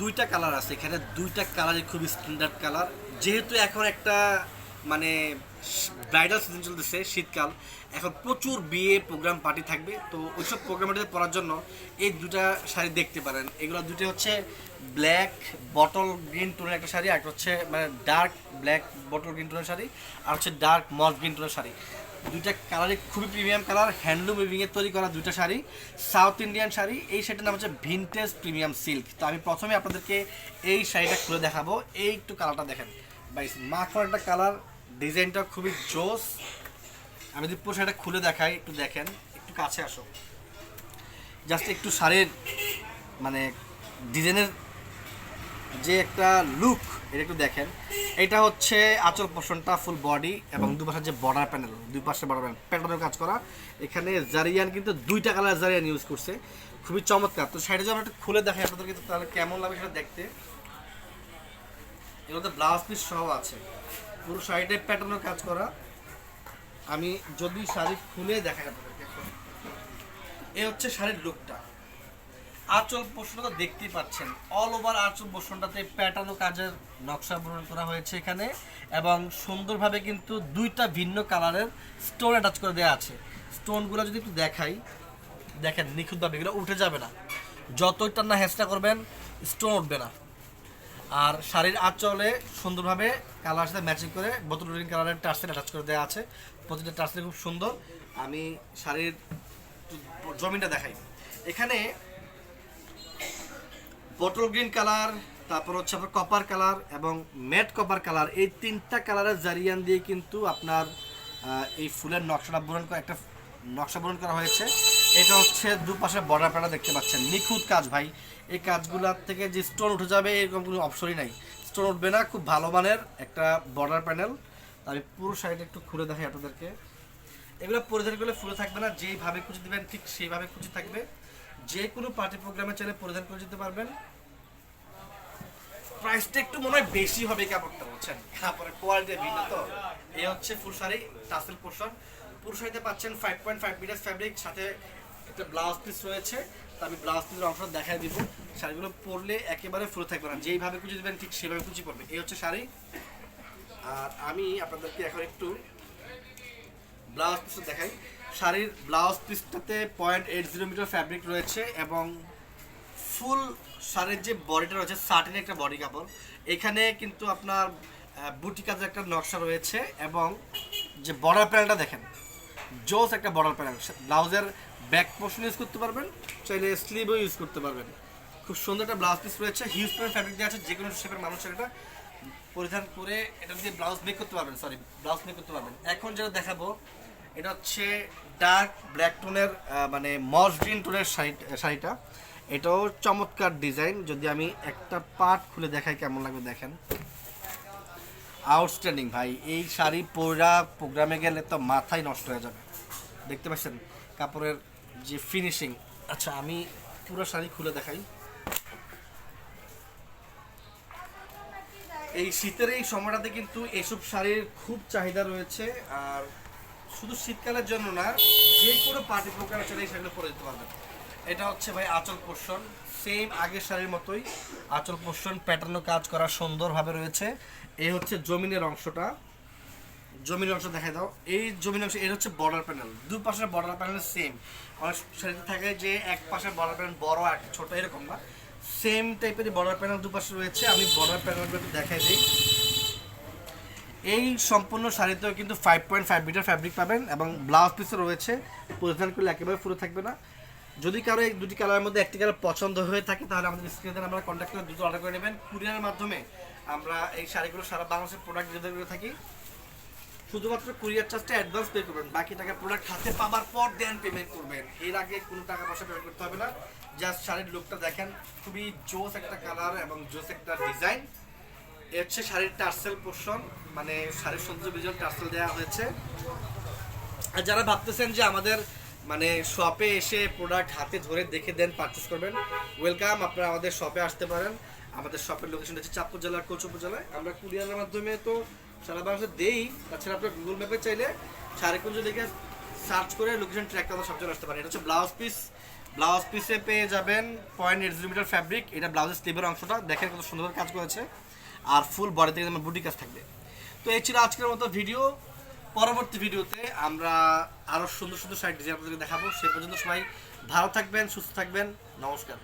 দুইটা কালার আছে। এখানে দুইটা কালারই খুব স্ট্যান্ডার্ড কালার যেহেতু এখন একটা মানে ব্রাইডাল সিজন চলতেছে, শীতকাল, এখন প্রচুর বিয়ে প্রোগ্রাম পার্টি থাকবে। তো ওইসব প্রোগ্রামে পড়ার জন্য এই দুটা শাড়ি দেখতে পারেন। এগুলো দুটো হচ্ছে ব্ল্যাক বটল গ্রিন টোনের একটা শাড়ি, আর একটা হচ্ছে মানে ডার্ক ব্ল্যাক বটল গ্রিন টোনের শাড়ি, আর হচ্ছে ডার্ক মস গ্রিন টোনের শাড়ি। দুইটা কালারই খুবই প্রিমিয়াম কালার হ্যান্ডলুম উইভিংয়ের তৈরি করা দুইটা শাড়ি সাউথ ইন্ডিয়ান শাড়ি। এই শাড়িটার নাম হচ্ছে ভিনটেজ প্রিমিয়াম সিল্ক তো আমি প্রথমে আপনাদেরকে এই শাড়িটা খুলে দেখাবো। এই একটু কালারটা দেখেন। বাইস মাখন একটা কালার, ডিজাইনটা খুবই জোস। আমি যদি পুরো শাড়িটা খুলে দেখাই, একটু দেখেন, একটু কাছে আসো। জাস্ট একটু শাড়ির মানে ডিজাইনের যে একটা লুক এটা একটু দেখেন। এটা হচ্ছে আঁচল পোর্শনটা ফুল বডি এবং দুপাশে যে বর্ডার প্যানেল দুই পাশে বর্ডার প্যানেল প্যাটার্নের কাজ করা। এখানে জারিয়ান কিন্তু দুইটা কালার জারিয়ান ইউজ করছে। খুবই চমৎকার। তো সাইডে যখন একটু খুলে দেখাই আপনাদের কিন্তু তাহলে কেমন লাগে সেটা দেখতে। এর মধ্যে ব্লাউজ পিস সহ আছে। পুরো শাড়িটাই প্যাটার্নের কাজ করা। আমি যদি শাড়ি খুলে দেখাই আপনাদেরকে এখন। এই হচ্ছে শাড়ির লুকটা আঁচল পোষণটা তো দেখতেই পাচ্ছেন। অল ওভার আঁচল পোষণটাতে প্যাটার্ন কাজের নকশা বর্ণন করা হয়েছে এখানে এবং সুন্দরভাবে কিন্তু দুইটা ভিন্ন কালারের স্টোন অ্যাটাচ করে দেওয়া আছে। স্টোনগুলো যদি একটু দেখাই, দেখেন নিখুঁতভাবে এগুলো উঠে যাবে না। যতই টান্না হেঁচটা করবেন স্টোন উঠবে না। আর শাড়ির আঁচলে সুন্দরভাবে কালার সাথে ম্যাচিং করে বোতল গ্রিন কালারের টার্সেল অ্যাটাচ করে দেওয়া আছে। প্রতিটা টার্সেল খুব সুন্দর। আমি শাড়ির জমিনটা দেখাই। এখানে বটল গ্রিন কালার তারপর হচ্ছে আপনার কপার কালার এবং ম্যাট কপার কালার এই তিনটা কালারের জারিয়ান দিয়ে কিন্তু আপনার এই ফুলের নকশাটা বরণ করা, একটা নকশা বরণ করা হয়েছে। এটা হচ্ছে দুপাশে বর্ডার প্যাটা দেখতে পাচ্ছেন। নিখুঁত কাজ ভাই। এই কাজগুলোর থেকে যে স্টোন উঠে যাবে, এরকম কোনো অপশনই নাই। স্টোন উঠবে না, খুব ভালো মানের একটা বর্ডার প্যানেল আমি পুরো শাড়িটা একটু খুলে দেখাই আপনাদেরকে। এগুলো পরিধান করলে ফুলে থাকবে না, যেইভাবে কুচি দেবেন, ঠিক সেইভাবে কুচি থাকবে। যে কোনো পার্টি প্রোগ্রামে চাইলে পরিধান করে যেতে পারবেন। প্রাইসটা একটু মনে হয় বেশি হবে কাপড়টা বলছেন? কাপড়ের কোয়ালিটি ভিন্ন তো। এই হচ্ছে ফুল শাড়ি টাসেল পোর্শন। পুরো শাড়িতে পাচ্ছেন five point five metre fabric সাথে একটা ব্লাউজ পিস রয়েছে। আমি ব্লাউজ পিসের অংশ দেখাই দিব। শাড়িগুলো পরলে একেবারে ফুলে থাকবে না। যেইভাবে কুচি দেবেন, ঠিক সেভাবে কুচি পড়বে এই হচ্ছে শাড়ি। আর আমি আপনাদেরকে এখন একটু ব্লাউজ পিসটা দেখাই। শাড়ির blouse পিসটাতে point eight zero metre fabric রয়েছে এবং ফুল শাড়ির যে বডিটা রয়েছে সার্টিন একটা বডি কাপড়। এখানে কিন্তু আপনার বুটি কাজের একটা নকশা রয়েছে এবং যে বর্ডার প্যানেলটা দেখেন, জোস একটা বর্ডার প্যানেল ব্লাউজের ব্যাক পোর্শন ইউজ করতে পারবেন, চাইলে স্লিভও ইউজ করতে পারবেন। খুব সুন্দর একটা ব্লাউজ পিস রয়েছে হিউজ প্যান্ট ফ্যাব্রিক দেওয়া আছে, যে কোনো শেপের মানুষের এটা পরিধান করে এটা দিয়ে ব্লাউজ মেক করতে পারবেন সরি ব্লাউজ মেক করতে পারবেন। এখন যেটা দেখাবো এটা হচ্ছে ডার্ক ব্ল্যাক টোনের মানে মস গ্রিন টোনের শাড়ি, শাড়িটা। এটাও চমৎকার ডিজাইন যদি আমি একটা পার্ট খুলে দেখাই কেমন লাগবে দেখেন। আউটস্ট্যান্ডিং ভাই, এই শাড়ি পরা প্রোগ্রামে গেলে তো মাথায় নষ্ট হয়ে যাবে। দেখতে পাচ্ছেন কাপড়ের যে ফিনিশিং আচ্ছা আমি পুরো শাড়ি খুলে দেখাই। এই শীতের এই সময়টাতে কিন্তু এসব শাড়ির খুব চাহিদা রয়েছে। আর শুধু শীতকালের জন্য না, যে কোনো পার্টি প্রোগ্রামে চলে শাড়িগুলো পরে দিতে পারবেন। এটা হচ্ছে ভাই আঁচল পোর্শন সেম আগের শাড়ির মতোই আঁচল পোষণ প্যাটার্নও কাজ করা সুন্দরভাবে রয়েছে। এই হচ্ছে জমিনের অংশটা। জমির অংশ দেখাই দাও। এই জমির অংশ, এর হচ্ছে বর্ডার প্যানেল দুই পাশের বর্ডার প্যানেল সেম অনেক শাড়িতে থাকে যে এক পাশের বর্ডার প্যানেল বড় আর ছোট, এরকম না। সেম টাইপের বর্ডার প্যানেল দুপাশে রয়েছে, আমি বর্ডার প্যানেলগুলো দেখাই দিই। এই সম্পূর্ণ শাড়িতেও কিন্তু five point five metre fabric পাবেন এবং ব্লাউজ পিসও রয়েছে। পরিধান করলে একেবারে পুরো থাকবে না। যদি কারও এই দুটি কালারের মধ্যে একটি কালার পছন্দ হয়ে থাকে, তাহলে আমাদের স্ক্রিনে আমরা কন্ট্যাক্ট করে দুটো অর্ডার করে নেবেন। কুরিয়ারের মাধ্যমে আমরা এই শাড়িগুলো সারা বাংলাদেশের প্রোডাক্ট ডেলিভারি করে থাকি। শুধুমাত্র কুরিয়ার চার্জটা অ্যাডভান্স পে করবেন, বাকি টাকা প্রোডাক্ট হাতে পাবার পর দেন পেমেন্ট করবেন। এর আগে কোনো টাকা পয়সা পেমেন্ট করতে হবে না। জাস্ট শাড়ির লুকটা দেখেন, খুবই জোস একটা কালার এবং জোস একটা ডিজাইন এ হচ্ছে শাড়ির টার্সেল পোর্শন মানে শাড়ির সৌন্দর্য বিজয় টার্সেল দেওয়া হয়েছে। আর যারা ভাবতেছেন যে আমাদের মানে শপে এসে প্রোডাক্ট হাতে ধরে দেখে দেন পারচেস করবেন ওয়েলকাম আপনারা আমাদের শপে আসতে পারেন। আমাদের শপের লোকেশন হচ্ছে চাঁদপুর জেলার কোচ উপজেলায়। আমরা কুরিয়ারের মাধ্যমে তো সারা বাংলাদেশে দেই, তাছাড়া আপনার গুগল ম্যাপে চাইলে সারেকুঞ্জ দেখে সার্চ করে লোকেশন ট্র্যাক করে সব চলে আসতে পারেন। এটা হচ্ছে ব্লাউজ পিস ব্লাউজ পিসে পেয়ে যাবেন point eight zero metre fabric এটা ব্লাউজের স্লিভের অংশটা। দেখেন কত সুন্দর কাজ করেছে। আর ফুল বডিতে কিন্তু বুটি কাজ থাকবে। তো এই ছিল আজকের মতো ভিডিও পরবর্তী ভিডিওতে আমরা আরও সুন্দর সুন্দর সাইড ডিজাইন আপনাদেরকে দেখাবো, সে পর্যন্ত সবাই ভালো থাকবেন, সুস্থ থাকবেন। নমস্কার।